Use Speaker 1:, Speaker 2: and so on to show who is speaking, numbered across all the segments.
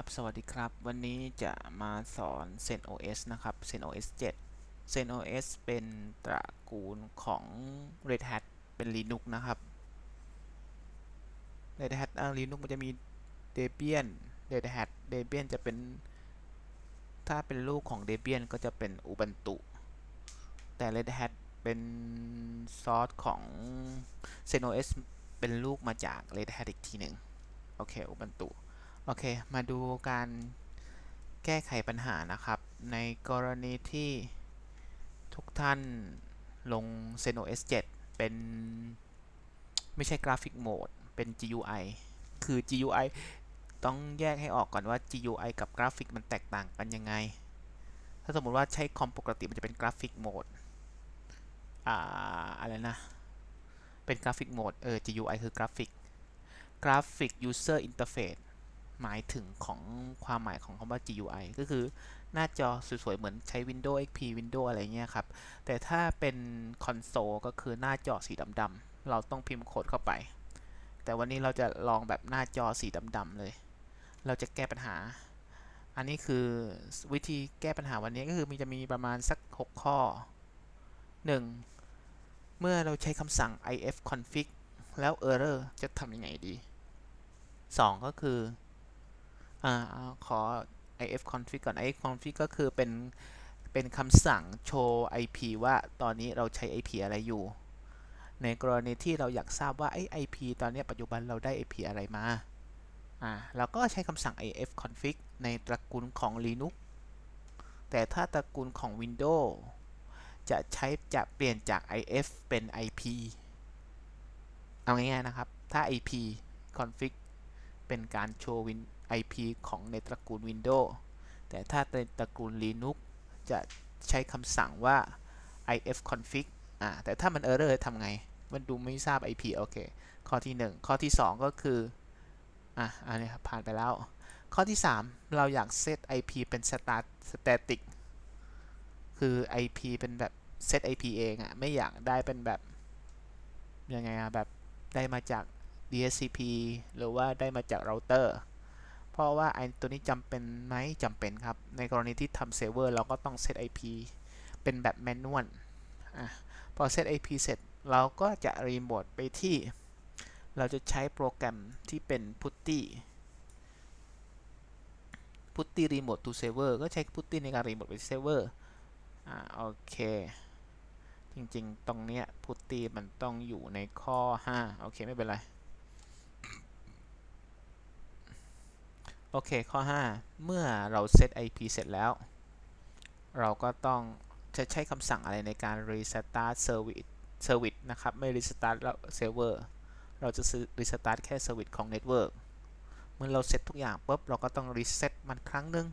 Speaker 1: ครับ สวัสดีครับ วันนี้จะมาสอน ZenOS นะครับ ZenOS 7 ZenOS เป็นตระกูลของ Red Hat เป็น Linux นะครับ Red Hat อ่า Linux มันจะมี Debian Red Hat Debian จะเป็น ถ้าเป็นลูกของ Debian ก็จะเป็น Ubuntu แต่ Red Hat เป็นซอสของ ZenOS เป็นลูกมาจาก Red Hat อีกทีหนึ่ง โอเค Ubuntu โอเค มาดูการแก้ไขปัญหานะครับ ในกรณีที่ทุกท่านลง ZenOS 7 เป็นไม่ใช่กราฟิกโหมด เป็น GUI คือ GUI ต้องแยกให้ออกก่อนว่า GUI กับกราฟิกมันแตกต่างกันยังไง ถ้าสมมติว่าใช้คอมปกติมันจะเป็นกราฟิกโหมด อ่า อะไรนะ เป็นกราฟิกโหมด เออ GUI คือกราฟิก กราฟิก User Interface หมายถึงของความหมายของคำว่า GUI ก็คือหน้าจอสวยๆ เหมือนใช้ Windows XP Windows อะไรเงี้ยครับ แต่ถ้าเป็นคอนโซลก็คือหน้าจอสีดำๆ เราต้องพิมพ์โค้ดเข้าไป แต่วันนี้เราจะลองแบบหน้าจอสีดำๆเลย เราจะแก้ปัญหา อันนี้คือวิธีแก้ปัญหาวันนี้ก็คือมีจะมีประมาณสัก 6 ข้อ 1. เมื่อเราใช้คำสั่ง ifconfig แล้ว error จะทำยังไงดี 2 ก็คือ อ่าขอ ifconfig ก่อน ifconfig ก็คือเป็นเป็นคำสั่งโชว์ IP ว่าตอนนี้เราใช้ IP อะไรอยู่ ในกรณีที่เราอยากทราบว่าไอ้ IP ตอนนี้ปัจจุบันเราได้ IP อะไรมาอ่าเราก็ใช้คำสั่ง ifconfig ในตระกูลของ Linux แต่ถ้าตระกูลของ Windows จะใช้จะเปลี่ยนจาก if เป็น IP เอาง่ายๆนะครับ ถ้า IP config เป็นการโชว์ win IP ของในตระกูล Windows แต่ถ้าในตระกูล Linux จะใช้คำสั่งว่า ifconfig อ่าแต่ถ้ามัน error ทำไง มันดูไม่ทราบ IP โอเค ข้อที่ 1 ข้อที่ 2 ก็คือ อะ อันนี้ผ่านไปแล้ว ข้อที่ 3 เราอยากเซต IP เป็น static คือ IP เป็นแบบเซต IP เองอะไม่อยากได้เป็นแบบ ยังไงอะแบบได้มาจาก DHCP หรือว่าได้มาจากเราเตอร์ เพราะว่าไอ้ตัวนี้จำเป็นไหมจำเป็นครับ ในกรณีที่ทำเซิร์ฟเวอร์เราก็ต้องเซต IP เป็นแบบแมนนวลอะพอเซต IP เสร็จเราก็จะรีโมทไปที่ เราจะใช้โปรแกรมที่เป็น Putty Putty Remote to Server ก็ใช้ Putty ในการรีโมทไปเซิร์ฟเวอร์อ่าโอเค จริงๆ ตรงเนี้ย Putty มันต้องอยู่ในข้อ 5 โอเค ไม่เป็นไร โอเค ข้อ 5 เมื่อเราเซต IP เสร็จแล้ว เราก็ต้องจะใช้คำสั่งอะไรในการ restart service service นะครับ ไม่ restart แล้ว server เราจะ restart แค่ service ของ network เมื่อเราเซตทุกอย่างปุ๊บ เราก็ต้อง reset มันครั้งหนึ่ง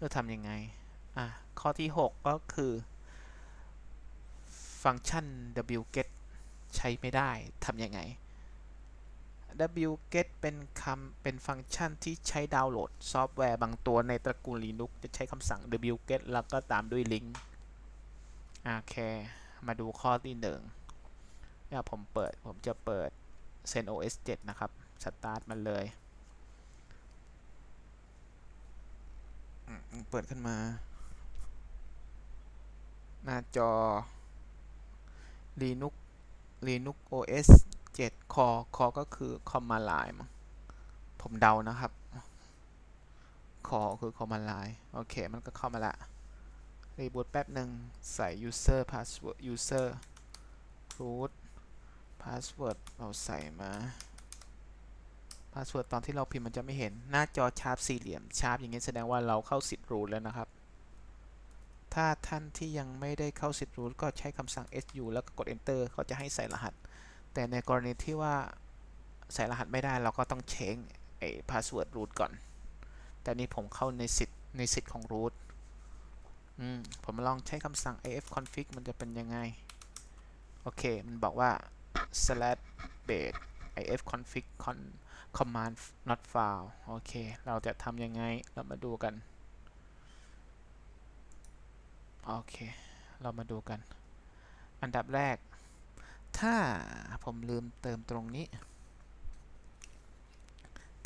Speaker 1: จะทำยังไง อะ ข้อที่ 6 ก็คือฟังก์ชัน wget ใช้ไม่ได้ทำยังไง wget เป็นคำเป็นฟังก์ชันที่ใช้ดาวน์โหลดซอฟต์แวร์บางตัวในตระกูล Linux จะใช้คำสั่ง wget แล้วก็ตามด้วยลิงก์โอเค มาดูข้อที่หนึ่งเนี่ยผมเปิดผมจะเปิด ZenOS 7 นะครับ สตาร์ทมันเลย เปิดขึ้นมา หน้าจอ Linux Linux OS 7 คอ คอก็คือ Command Line มั้งผมเดานะครับ คอคือ Command Line โอเค มันก็เข้ามาละ รีบูตแป๊บหนึ่งใส่ user password user root password เราใส่มา password ตอนที่เราพิมพ์มันจะไม่เห็น หน้าจอชาร์ปสี่เหลี่ยม ชาร์ปอย่างนี้แสดงว่าเราเข้าสิทธิ์ root แล้วนะครับ ถ้าท่านที่ยังไม่ได้เข้าสิทธิ์ root ก็ใช้คำสั่ง su แล้วก็กด enter เขาจะให้ใส่รหัส แต่ในกรณีที่ว่าใส่รหัสไม่ได้เราก็ต้องเช็คไอ้ password root ก่อน แต่นี่ผมเข้าในสิทธิ์ในสิทธิ์ของ root อืม ผมลองใช้คำสั่ง ifconfig มันจะเป็นยังไง โอเค มันบอกว่า slash base ifconfig con command not found โอเค เราจะทำยังไง เรามาดูกัน โอเค เรามาดูกัน อันดับแรก ถ้าผมลืมเติมตรงนี้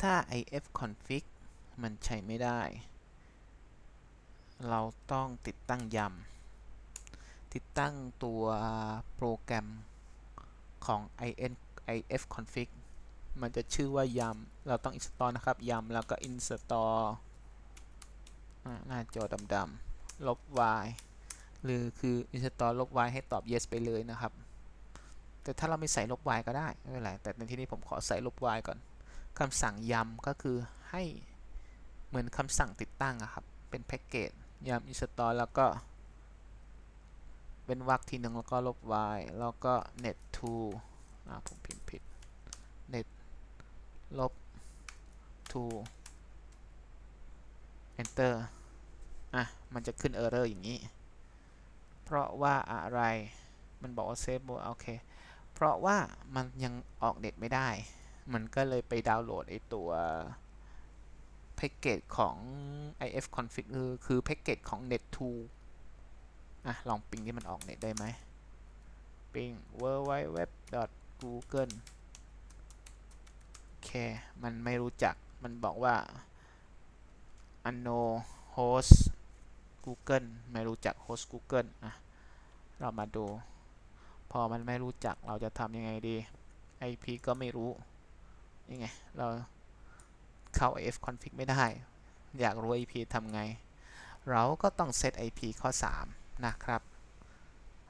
Speaker 1: ถ้า ifconfig มันใช้ไม่ได้ เราต้องติดตั้งยำติดตั้งตัวโปรแกรมของ in if config มันจะชื่อว่ายำเราต้อง install นะครับยำแล้วก็ install อ่าหน้าจอดำๆลบ y หรือคือ install ลบ y ให้ตอบ yes ไปเลยนะครับ แต่ถ้าเราไม่ใส่ลบ y ก็ได้ไม่เป็นไรแต่ในที่นี้ผมขอใส่ลบ y ก่อนคำสั่งยำก็คือให้เหมือนคำสั่งติดตั้งครับ เป็นแพ็กเกจยำ install แล้วก็เป็นวรรคทีหนึ่งแล้วก็ลบ y แล้วก็ net to อ่าผมพิมพ์ผิด net ลบ to enter อะ มันจะขึ้น error อย่างนี้ เพราะว่าอะไร มันบอกว่า save โอเค เพราะว่ามันยังออกเน็ตไม่ได้ มันก็เลยไปดาวน์โหลดไอตัวแพ็กเกจของ if config คือคือแพ็กเกจของ net2 อะ ลองปิงที่มันออกเน็ตได้ไหมปิง www google โอเค มันไม่รู้จัก มันบอกว่า unknown host google ไม่รู้จัก host google อะ เรามาดู พอมันไม่รู้จักเราจะทำยังไงดี IP ก็ไม่รู้นี่ไง เราเข้า if config ไม่ได้ อยากรู้ IP ทำไง เราก็ต้องเซต IP ข้อ 3 นะครับ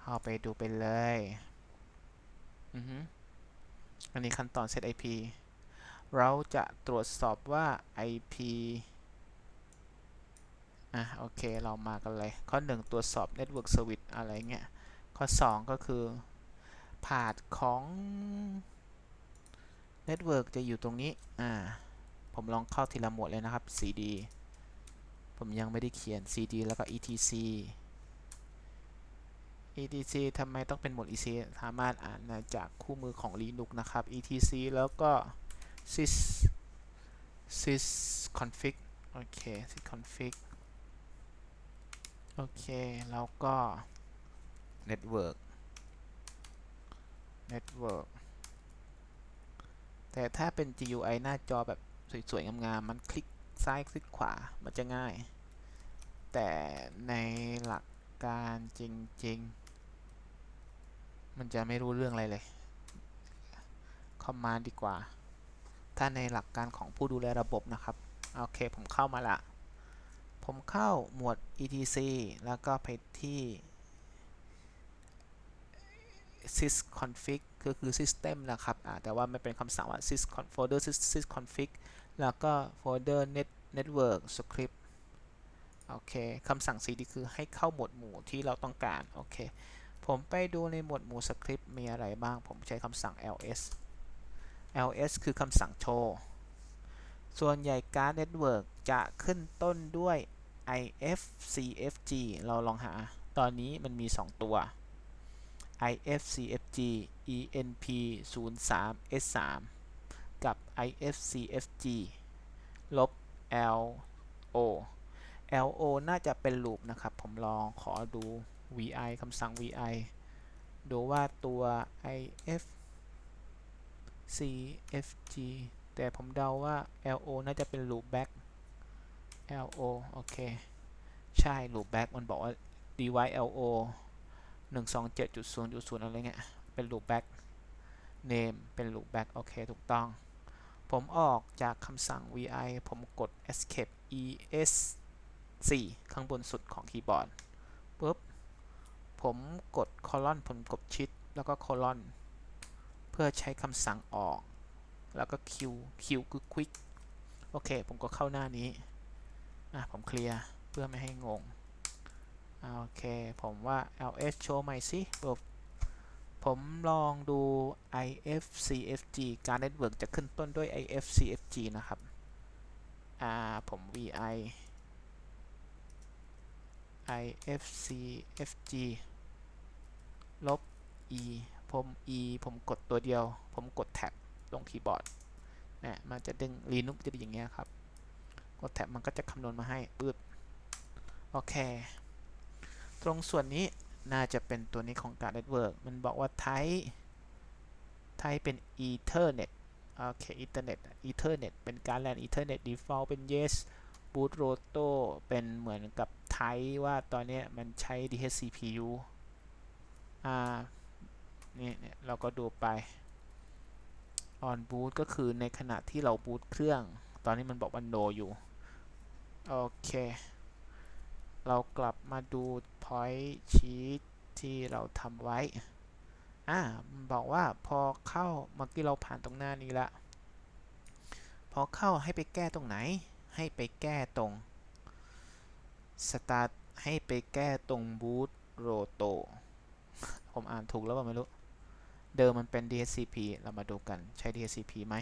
Speaker 1: เข้าไปดูไปเลยอือฮึอันนี้ขั้นตอน set IP เราจะตรวจสอบว่า IP อะ โอเค เรามากันเลย ข้อ 1 ตรวจสอบ network service อะไรเงี้ย ข้อ 2 ก็คือพาธของ network จะอยู่ตรงนี้ อ่า ผมลองเข้าทีละหมวดเลยนะครับ cd ผมยังไม่ได้เขียน cd แล้วก็ etc etc ทำไมต้องเป็นหมวด etc สามารถอ่านจากคู่มือของ Linux นะครับ etc แล้วก็ sys sys config โอเค sys config โอเค แล้วก็ network network แต่ถ้าเป็น GUI หน้าจอแบบสวยๆ งามๆ มันคลิกซ้ายคลิกขวา มันจะง่าย แต่ในหลักการจริงๆ มันจะไม่รู้เรื่องอะไรเลย คอมมานด์ดีกว่า ถ้าในหลักการของผู้ดูแลระบบนะครับ โอเค ผมเข้ามาละ ผมเข้าหมวด etc แล้วก็ไปที่ sysconfig ก็คือ system นะครับแต่ว่าไม่เป็นคำสั่งว่า syscon folder sysconfig แล้วก็ folder net network script โอเคคำสั่ง cd คือให้เข้าหมวดหมู่ที่เราต้องการ โอเค ผมไปดูในหมวดหมู่สคริปต์มีอะไรบ้าง ผมใช้คำสั่ง ls ls คือคำสั่งโชว์ส่วนใหญ่การ network จะขึ้นต้นด้วย ifcfg เราลองหา ตอนนี้มันมี 2 ตัว ifcfg enp 0 3 s 3กับ ifcfg ลบ lo lo น่าจะเป็นลูปนะครับ ผมลองขอดู vi คำสั่ง vi ดูว่าตัว if cfg แต่ผมเดาว่า lo น่าจะเป็น loop back lo โอเค ใช่ loop back มันบอกว่า device lo 127.0.0 อะไรเงี้ย เป็น loop back name เป็น loop back โอเค ถูกต้อง ผมออกจากคำสั่ง vi ผมกด escape es 4 ข้างบนสุดของคีย์บอร์ดปุ๊บ ผมกด colon ผมกด shift แล้วก็ colon เพื่อใช้คำสั่งออก แล้วก็ q q คือ quick โอเค ผมก็เข้าหน้านี้ อะ ผมเคลียร์ เพื่อไม่ให้งง โอเค ผมว่า ls show ใหม่สิผมลองดู ifcfg การ network จะขึ้นต้นด้วย ifcfg นะครับ อ่า ผม vi ifcfg ลบ e ผม e ผมกดตัวเดียว ผมกดแท็บลงคีย์บอร์ดนี่มันจะดึง Linux จะเป็นอย่างเงี้ยครับ กดแท็บมันก็จะคำนวณมาให้ปื๊ดโอเค ตรงส่วนนี้น่าจะเป็นตัวนี้ของการ Network มันบอกว่า type type เป็น Ethernet โอเค Ethernet Ethernet เป็นการ LAN Ethernet default เป็น yes boot roto เป็นเหมือนกับไทป์ว่าตอนนี้มันใช้ DHCPU อ่านี่เนี่เราก็ดูไป on boot ก็คือในขณะที่เราบูตเครื่อง ตอนนี้มันบอกว่า no อยู่ โอเค เรากลับมาดู point sheet ที่เราทำไว้ อ่าบอกว่าพอเข้าเมื่อกี้เราผ่านตรงหน้านี้ละ พอเข้าให้ไปแก้ตรงไหน ให้ไปแก้ตรง start ให้ไปแก้ตรง boot roto ผมอ่านถูกแล้วเปล่าไม่รู้ เดิมมันเป็น DHCP เรามาดูกันใช้ DHCP ไหม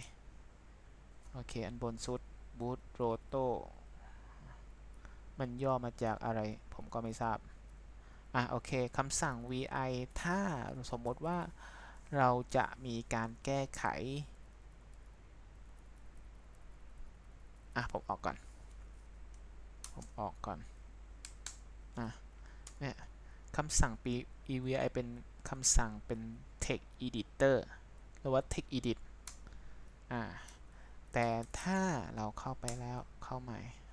Speaker 1: โอเค อันบนสุด boot roto มันย่อมาจากอะไร ผมก็ไม่ทราบ อะโอเคคำสั่ง vi ถ้าสมมติว่าเราจะมีการแก้ไข อะผมออกก่อน ผมออกก่อน อะเนี่ยคำสั่ง evi เป็นคำสั่งเป็น text editor หรือว่า text edit อ่าแต่ถ้าเราเข้าไปแล้วเข้าใหม่อ่า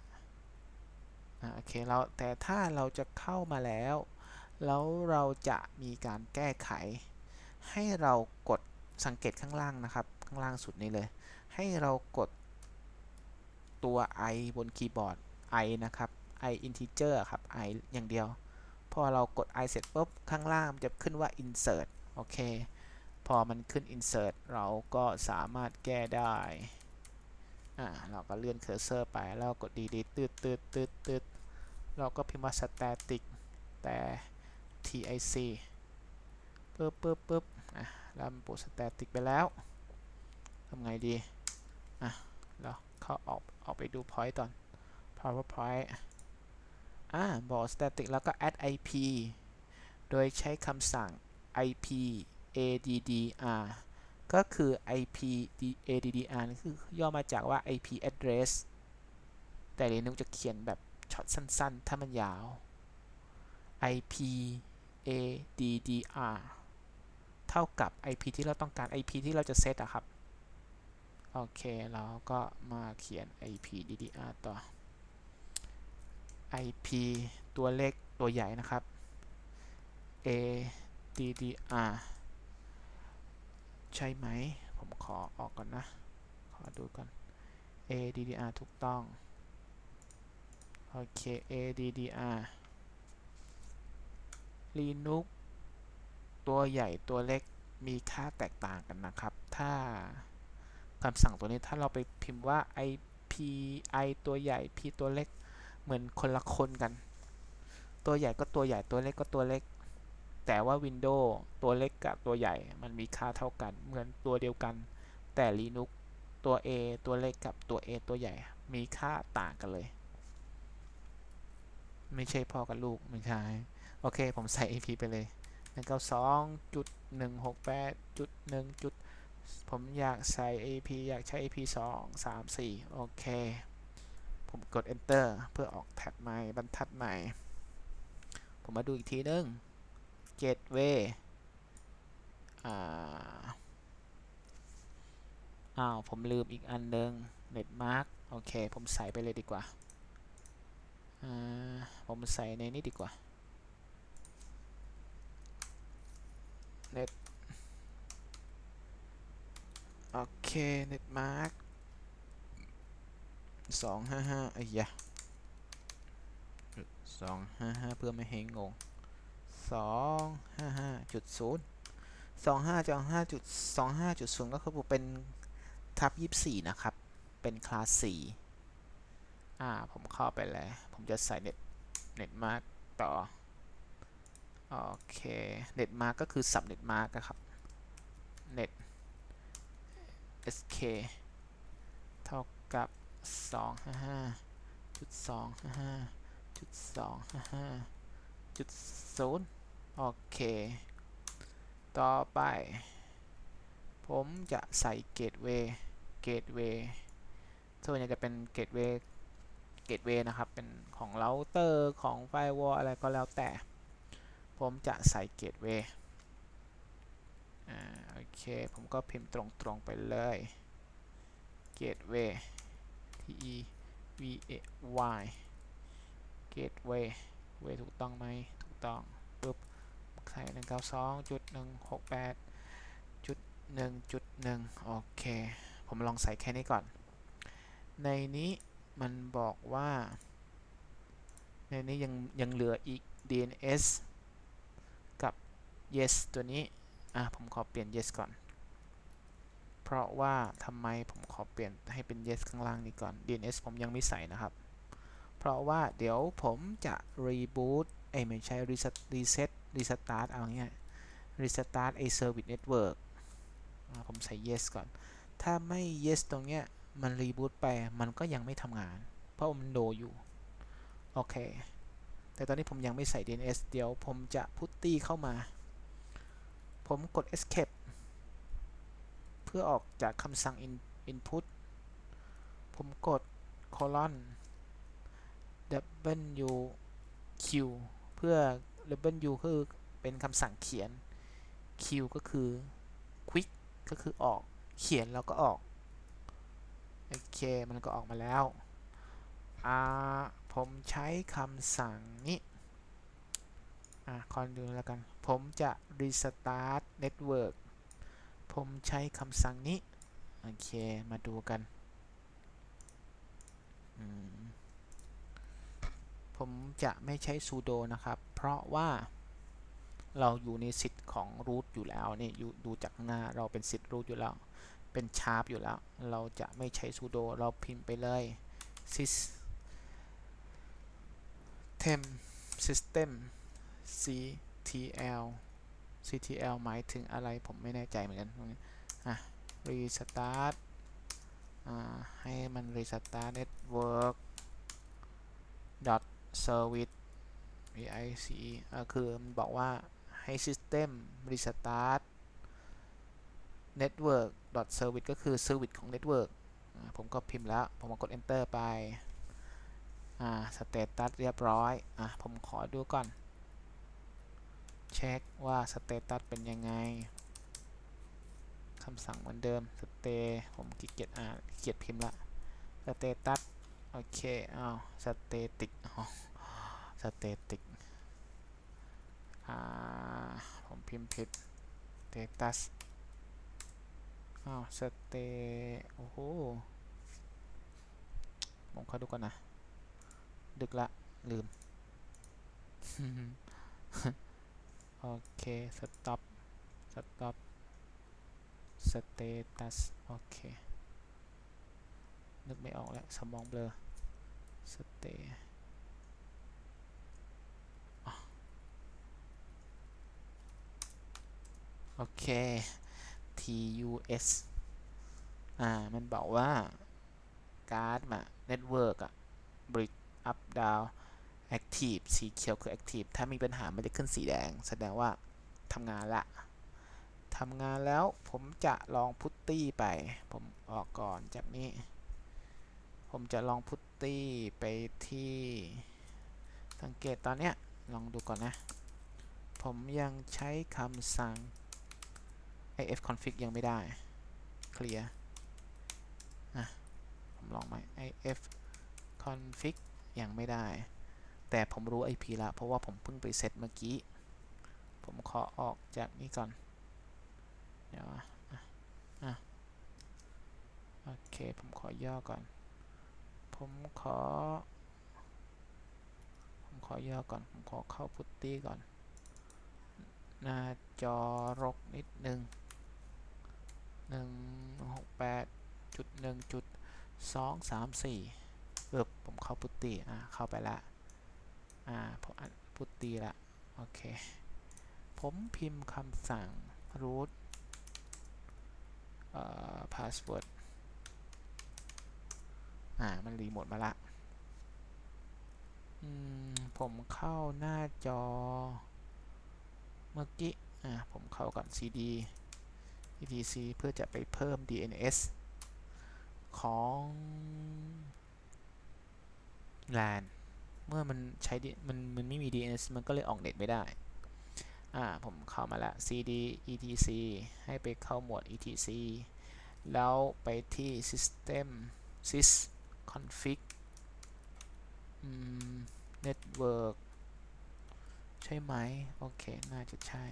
Speaker 1: โอเคเราแต่ถ้าเราจะเข้ามาแล้ว แล้วเราจะมีการแก้ไข ให้เรากดสังเกตข้างล่างนะครับ ข้างล่างสุดนี้เลย ให้เรากดตัว i บนคีย์บอร์ด i นะครับ i integer ครับ i อย่างเดียว พอเรากด i เสร็จปุ๊บ ข้างล่างมันจะขึ้นว่า insert โอเค พอมันขึ้น insert เราก็สามารถแก้ได้ อ่า เราก็เลื่อนเคอร์เซอร์ไป แล้วกด delete ตืดตืดตืดตืด เราก็พิมพ์ว่า static แต่ tic ปึ๊บปึ๊บปึ๊บอะแล้วมันปูด static ไปแล้วทำไงดีอะเราเข้าออกออกไปดู point ก่อน powerpoint อ่าบอก static แล้วก็ add ip โดยใช้คำสั่ง ip addr ก็คือ ip addr คือย่อมาจากว่า ip address แต่ Linux จะเขียนแบบ ช็อตสั้น ๆ ถ้ามันยาว ip addr เท่ากับ ip ที่เราต้องการ ip ที่เราจะเซตอะครับ โอเค เราก็มาเขียน ip ddr ต่อ ip ตัวเล็กตัวใหญ่นะครับ addr ใช่ไหม ผมขอออกก่อนนะ ขอดูก่อน addr ถูกต้อง โอเค addr linux ตัวใหญ่ตัวเล็กมีค่าแตกต่างกันนะครับ ถ้าคำสั่งตัวนี้ถ้าเราไปพิมพ์ว่า ip i ตัวใหญ่ p ตัวเล็ก เหมือนคนละคนกัน ตัวใหญ่ก็ตัวใหญ่ตัวเล็กก็ตัวเล็ก แต่ว่า Windows ตัวเล็กกับตัวใหญ่มันมีค่าเท่ากัน เหมือนตัวเดียวกัน แต่ Linux ตัว A ตัวเล็กกับตัว A ตัวใหญ่ มีค่าต่างกันเลย ไม่ใช่พ่อกับลูกไม่ใช่ โอเค ผมใส่ AP ไปเลย192จุด168จุด1จุดผมอยากใส่ AP อยากใช้ AP 2 3 4โอเค ผมกด enter เพื่อออกแท็บใหม่บรรทัดใหม่ ผมมาดูอีกทีนึง gateway อ่า อ้าว ผมลืมอีกอันนึง netmark โอเค ผมใส่ไปเลยดีกว่า ผมใส่ในนี้ดีกว่า net โอเค netmark สองห้าห้าไอ้ยะสองห้าห้าเพื่อไม่ให้งงสองห้าห้าจุดศูนย์สองห้าจุดห้าจุดสองห้าจุดศูนย์ก็คือเป็นทับยี่สิบสี่นะครับ เป็นคลาสสี่ อ่า ผมเข้าไปเลยผมจะใส่เน็ตเน็ตมาร์กต่อ โอเค เน็ตมาร์กก็คือสับเน็ตมาร์กครับ เน็ต sk เท่ากับสองห้าห้าจุดสองห้าห้าจุดสองห้าห้าจุดศูนย์โอเค ต่อไป ผมจะใส่เกตเวย์เกตเวย์ส่วนใหญ่จะเป็นเกตเวย์ เกตเวย์นะครับ เป็นของเราเตอร์ของไฟวอลอะไรก็แล้วแต่ ผมจะใส่เกตเวย์อ่าโอเค ผมก็พิมพ์ตรงๆไปเลย gateway t e v a y gateway way ถูกต้องไหมถูกต้องปุ๊บใส่หนึ่งเก้าสองจุดหนึ่งหกแปดจุดหนึ่งจุดหนึ่งโอเค ผมลองใส่แค่นี้ก่อน ในนี้ มันบอกว่า ในนี้ยังยังเหลืออีก DNS กับ yes ตัวนี้ อะ ผมขอเปลี่ยน yes ก่อน เพราะว่าทำไมผมขอเปลี่ยนให้เป็น yes ข้างล่างนี้ก่อน DNS ผมยังไม่ใส่นะครับ เพราะว่าเดี๋ยวผมจะ reboot เอ้ยไม่ใช่ reset reset restart เอาง่าย restart ไอ้ service network อะผมใส่ yes ก่อน ถ้าไม่ yes ตรงเนี้ย มัน reboot ไปมันก็ยังไม่ทำงาน เพราะมันโดอยู่ โอเค แต่ตอนนี้ผมยังไม่ใส่ DNS เดี๋ยวผมจะพุตตี้เข้ามา ผมกด escape เพื่อออกจากคำสั่ง in, input ผมกด colon w q เพื่อ w คือเป็นคำสั่งเขียน q ก็คือ quick ก็คือออกเขียนแล้วก็ออก โอเค มันก็ออกมาแล้วอ่าผมใช้คำสั่งนี้อะคอนดูแล้วกัน ผมจะ restart network ผมใช้คำสั่งนี้ โอเค มาดูกัน ผมจะไม่ใช้ sudo นะครับ เพราะว่าเราอยู่ในสิทธิ์ของ root อยู่แล้วนี่ดูจากข้างหน้าเราเป็นสิทธิ์ root อยู่แล้ว เป็นชาร์ปอยู่แล้ว เราจะไม่ใช้ sudo เราพิมพ์ไปเลย sys tem system ctl ctl หมายถึงอะไรผมไม่แน่ใจเหมือนกันตรงนี้อะ restart อ่าให้มัน restart network dot service vice อ่าคือมันบอกว่าให้ system restart network dot service ก็คือ service ของ network ผมก็พิมพ์แล้ว ผมกด enter ไปอ่า status เรียบร้อยอะผมขอดูก่อน เช็คว่า status เป็นยังไงคำสั่งเหมือนเดิม stay ผมขี้เกียจอ่านเกียจพิมพ์ละ status โอเคอ้าว static อ๋อ static อ่าผมพิมพ์ผิด status อ้าว stay โอ้โหผมขอดูก่อนนะ ดึกละ ลืม โอเค stop stop status โอเค นึกไม่ออกแล้ว สมองเบลอ stay อะโอเค TUS อ่า มันบอกว่าการ์ดมา network อะ bridge up down active สีเขียวคือ active ถ้ามีปัญหามันจะขึ้นสีแดง แสดงว่าทำงานละทำงานแล้วผมจะลองพุตตี้ไป ผมออกก่อนจากนี้ ผมจะลองพุตตี้ไปที่ สังเกตตอนเนี้ย ลองดูก่อนนะ ผมยังใช้คำสั่ง if config ยังไม่ได้เคลียร์อะผมลองไหม if config ยังไม่ได้ แต่ผมรู้ IP ละเพราะว่าผมเพิ่งไปเซตเมื่อกี้ ผมขอออกจากนี้ก่อน เดี๋ยวอะอะโอเค ผมขอย่อก่อน ผมขอ ผมขอย่อก่อน ผมขอเข้าพุตตี้ก่อน หน้าจอรกนิดนึง หนึ่งหกแปดจุดหนึ่งจุดสองสามสี่เออผมเข้าพุตตีอ่าเข้าไปละอ่าผมอัดพุตตีละโอเค ผมพิมพ์คำสั่ง root เอ่อ password อ่า มันรีโมทมาละอืม ผมเข้าหน้าจอ เมื่อกี้ อ่า ผมเข้าก่อน cd etc เพื่อจะไปเพิ่ม DNS ของ LAN เมื่อมันใช้ มัน มันไม่มี DNS มันก็เลยออกเน็ตไม่ได้ อ่า ผมเข้ามาละ cd etc ให้ไปเข้าหมวด etc แล้วไปที่ system sys config network ใช่ไหม โอเค น่าจะใช่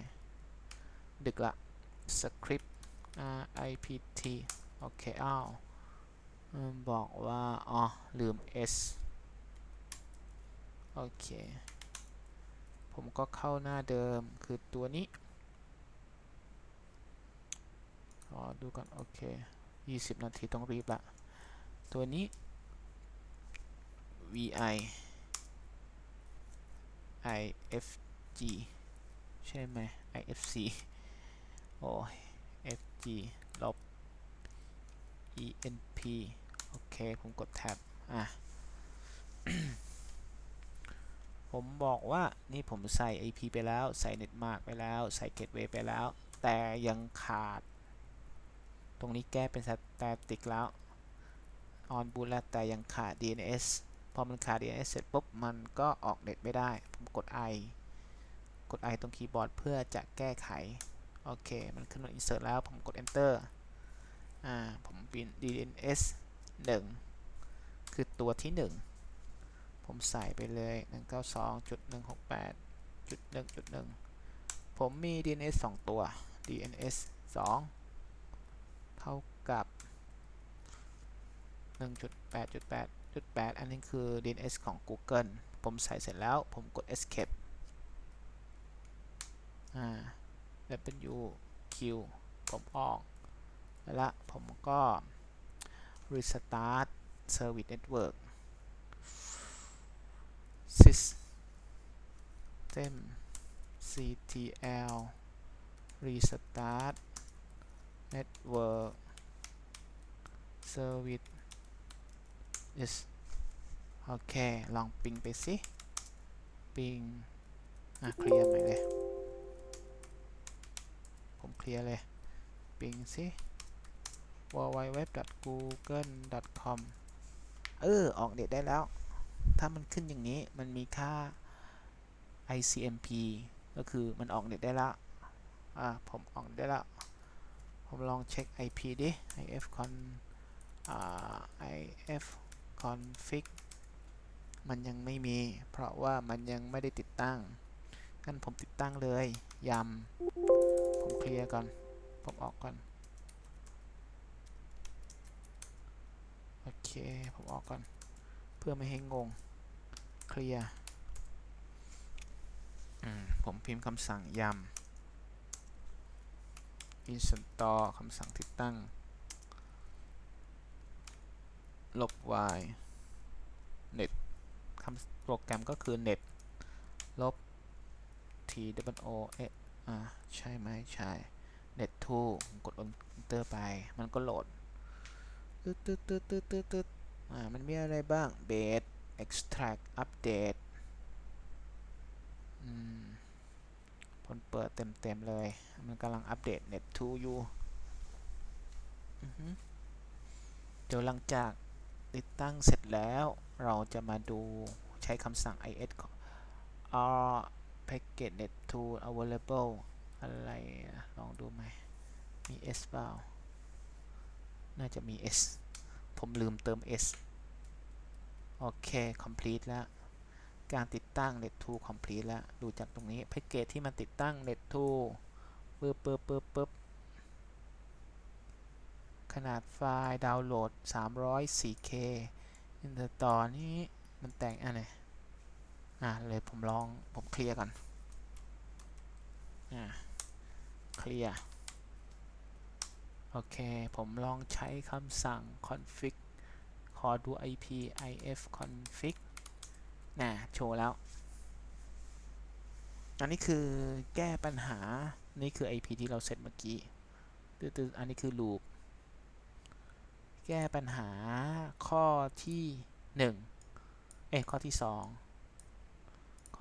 Speaker 1: ดึกละ script RIPT โอเคอ้าวบอกว่า อ๋อ ลืม S โอเค ผมก็เข้าหน้าเดิมคือตัวนี้ขอดูก่อนโอเค 20 นาทีต้องรีบละ ตัวนี้ vi ifg ใช่ไหม ifc โอ้ย fg ลบ enp โอเค ผมกดแท็บ อะ ผมบอกว่านี่ผมใส่ IP ไปแล้ว ใส่ Netmark ไปแล้ว ใส่ Gateway ไปแล้ว แต่ยังขาด ตรงนี้แก้เป็น Static แล้ว On boot แล้วแต่ยังขาด DNS พอมันขาด DNS เสร็จปุ๊บ มันก็ออกเน็ตไม่ได้ ผมกด I กด I ตรงคีย์บอร์ดเพื่อจะแก้ไข โอเค มันขึ้นมา insert แล้ว ผมกด enter อ่า ผมปิน DNS 1 คือตัวที่ 1 ผมใส่ไปเลย 192.168.1.1 ผมมี DNS 2 ตัว DNS 2 เท่ากับ 1.8.8.8 อันนี้คือ DNS ของ Google ผมใส่เสร็จแล้ว ผมกด escape อ่า W Q ผมออกแล้วผมก็ restart service network system ctl restart network service yes โอเค ลองปิงไปสิ ปิงอะเคลียร์ใหม่เลย เคลียร์เลย ปิงสิ www.google.com เออ ออกเน็ตได้แล้ว ถ้ามันขึ้นอย่างนี้ มันมีค่า ICMP ก็คือมันออกเน็ตได้แล้วอ่า ผมออกได้แล้วผมลองเช็ค IP ดิ ifcon อ่า if config มันยังไม่มี เพราะว่ามันยังไม่ได้ติดตั้ง งั้นผมติดตั้งเลย ยำ เคลียร์ก่อนผมออกก่อน โอเคผมออกก่อน เพื่อไม่ให้งง เคลียร์ผมพิมพ์คำสั่งยำ install คำสั่งติดตั้ง ลบ y net คำโปรแกรมก็คือ net ลบ t w o เอ่าใช่ไหมใช่ net 2กด enter ไป มันก็โหลดตึ๊ดตึ๊ดตึ๊ดตึ๊ดตึ๊ดตึ๊ดอ่า มันมีอะไรบ้าง base extract update อืมผลเปิดเต็มๆเลย มันกำลังอัปเดต net 2อยู่เดี๋ยวหลังจากติดตั้งเสร็จแล้ว เราจะมาดูใช้คำสั่ง is r packet net 2 available อะไรลองดูไหมมี s เปล่าน่าจะมี s ผมลืมเติม s โอเค complete แล้ว การติดตั้ง net 2 complete แล้ว ดูจากตรงนี้แพ็กเกจที่มันติดตั้ง net 2ปึ๊บปึ๊บปึ๊บปึ๊บขนาดไฟล์ดาวน์โหลด 304K อินเตอร์ต่อนี้มันแต่งอันไหน อะเลยผมลองผมเคลียร์ก่อนอะเคลียร์โอเค ผมลองใช้คำสั่ง config ขอดู IP if config น่ะโชว์แล้ว อันนี้คือแก้ปัญหา นี่คือ IP ที่เราเซตเมื่อกี้ตื้อๆอันนี้คือ loop แก้ปัญหาข้อที่หนึ่งเอ้ข้อที่ส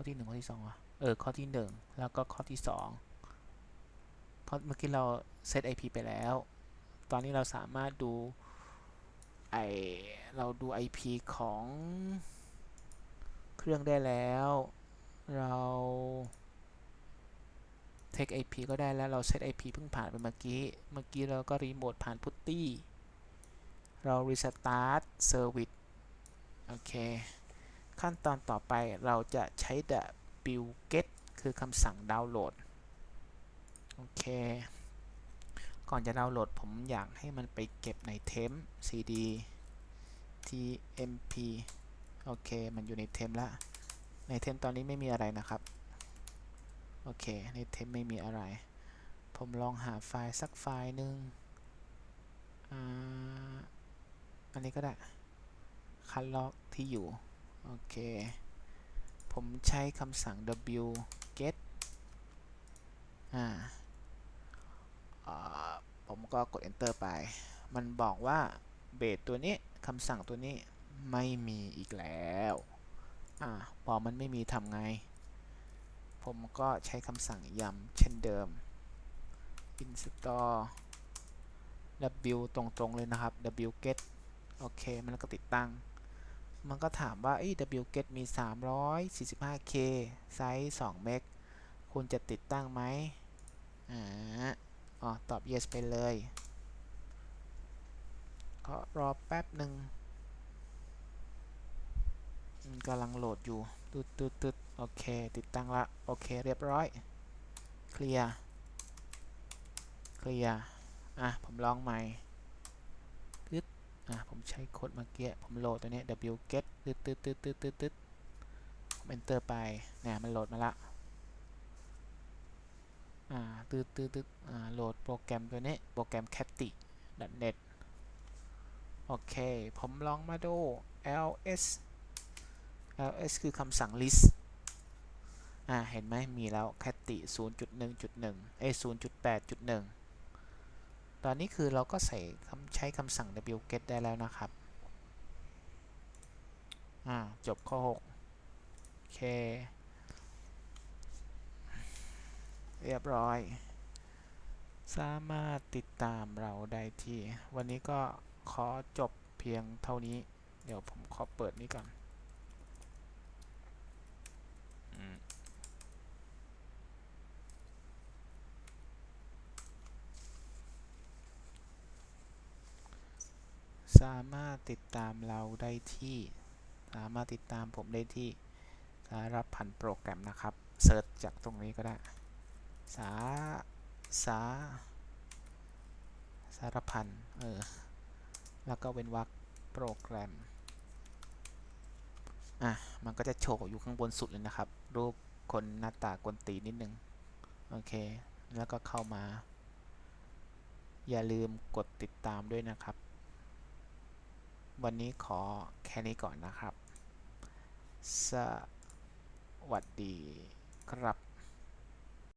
Speaker 1: องข้อที่หนึ่งข้อที่สองวะเออข้อที่หนึ่งแล้วก็ข้อที่สองข้อเมื่อกี้เราเซต IP ไปแล้ว ตอนนี้เราสามารถดูไอเราดู IP ของเครื่องได้แล้ว เรา take IP ก็ได้แล้วเราเซต IP เพิ่งผ่านไปเมื่อกี้ เมื่อกี้เราก็รีโมทผ่านพุตตี้ เรา restart service โอเค ขั้นตอนต่อไปเราจะใช้ w get คือคำสั่งดาวน์โหลด โอเค ก่อนจะดาวน์โหลดผมอยากให้มันไปเก็บในเทม cd tmp โอเค มันอยู่ในเทมแล้วในเทมตอนนี้ไม่มีอะไรนะครับ โอเค ในเทมไม่มีอะไร ผมลองหาไฟล์สักไฟล์หนึ่งอ,อันนี้ก็ได้คัดลอกที่อยู่ โอเค ผมใช้คำสั่ง w get อ่าผมก็กด enter ไป มันบอกว่าเบสตัวนี้คำสั่งตัวนี้ไม่มีอีกแล้วอ่าพอมันไม่มีทำไง ผมก็ใช้คำสั่งย้ำเช่นเดิม install w ตรงๆเลยนะครับ w get โอเค มันก็ติดตั้ง มันก็ถามว่า w get มี 345k ไซส์2เมกคุณจะติดตั้งไหมอ๋อ ตอบ yes ไปเลยก็รอแป๊บหนึ่งมันกำลังโหลดอยู่ตึดตึดตึดโอเค ติดตั้งละ โอเค เรียบร้อย เคลียร์ เคลียร์ อะ ผมลองใหม่ะผมใช้โค้ดเมื่อกี้ผมโหลดตัวนี้ w get ตึดตึดตึดตึดตึดตึดผม enter ไปเนี่ยมันโหลดมาละอ่าตืดตืดตืดอ่าโหลดโปรแกรมตัวนี้โปรแกรม Catty .net โอเค ผมลองมาดู ls ls คือคำสั่ง list อ่า เห็นไหมมีแล้ว Catty 0.1.1เอ้ย0.8.1 ตอนนี้คือเราก็ใส่คำใช้คำสั่ง wget ได้แล้วนะครับอ่าจบข้อ 6 โอเค เรียบร้อย สามารถติดตามเราได้ที่ วันนี้ก็ขอจบเพียงเท่านี้ เดี๋ยวผมขอเปิดนี้ก่อน สามารถติดตามเราได้ที่ สามารถติดตามผมได้ที่สารพันโปรแกรมนะครับเซิร์ชจากตรงนี้ก็ได้ สา สา สารพันเออ แล้วก็เว้นวรรคโปรแกรม อะ มันก็จะโชว์อยู่ข้างบนสุดเลยนะครับ รูปคนหน้าตากวนตีนนิดนึง โอเค แล้วก็เข้ามา อย่าลืมกดติดตามด้วยนะครับ วันนี้ขอแค่นี้ก่อนนะครับ สวัสดีครับ